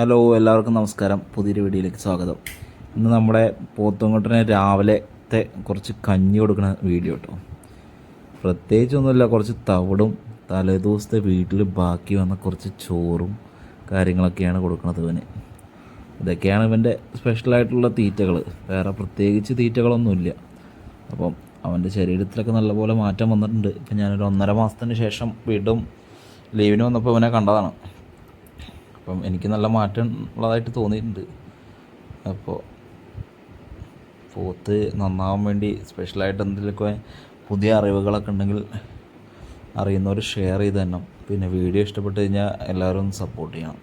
Hello എല്ലാവർക്കും നമസ്കാരം. പുതിയൊരു വീഡിയോയിലേക്ക് സ്വാഗതം. ഇന്ന് നമ്മുടെ പോത്തുംകൊട്ടനെ രാവിലത്തെ കുറച്ച് കഞ്ഞി കൊടുക്കുന്ന വീഡിയോ കേട്ടോ പ്രത്യേകിച്ചൊന്നുമില്ല കുറച്ച് തവിടും തലേദിവസത്തെ വീട്ടിൽ ബാക്കി വന്ന കുറച്ച് ചോറും കാര്യങ്ങളൊക്കെയാണ് കൊടുക്കുന്നത് ഇവന്. ഇതൊക്കെയാണ് ഇവന്റെ സ്പെഷ്യലായിട്ടുള്ള തീറ്റകൾ വേറെ പ്രത്യേകിച്ച് തീറ്റകളൊന്നുമില്ല. അപ്പം അവന്റെ ശരീരത്തിലൊക്കെ നല്ലപോലെ മാറ്റം വന്നിട്ടുണ്ട്. ഇപ്പം ഞാനൊരു ഒന്നര മാസത്തിന് ശേഷം വീണ്ടും ലീവിന് വന്നപ്പോൾ ഇവനെ കണ്ടതാണ്. അപ്പം എനിക്ക് നല്ല മാറ്റം ഉള്ളതായിട്ട് തോന്നിയിട്ടുണ്ട്. അപ്പോൾ പോത്ത് നന്നാവാൻ വേണ്ടി സ്പെഷ്യലായിട്ട് എന്തെങ്കിലുമൊക്കെ പുതിയ അറിവുകളൊക്കെ ഉണ്ടെങ്കിൽ അറിയുന്നവർ ഷെയർ ചെയ്ത് തന്നെ പിന്നെ വീഡിയോ ഇഷ്ടപ്പെട്ട് കഴിഞ്ഞാൽ എല്ലാവരും സപ്പോർട്ട് ചെയ്യണം.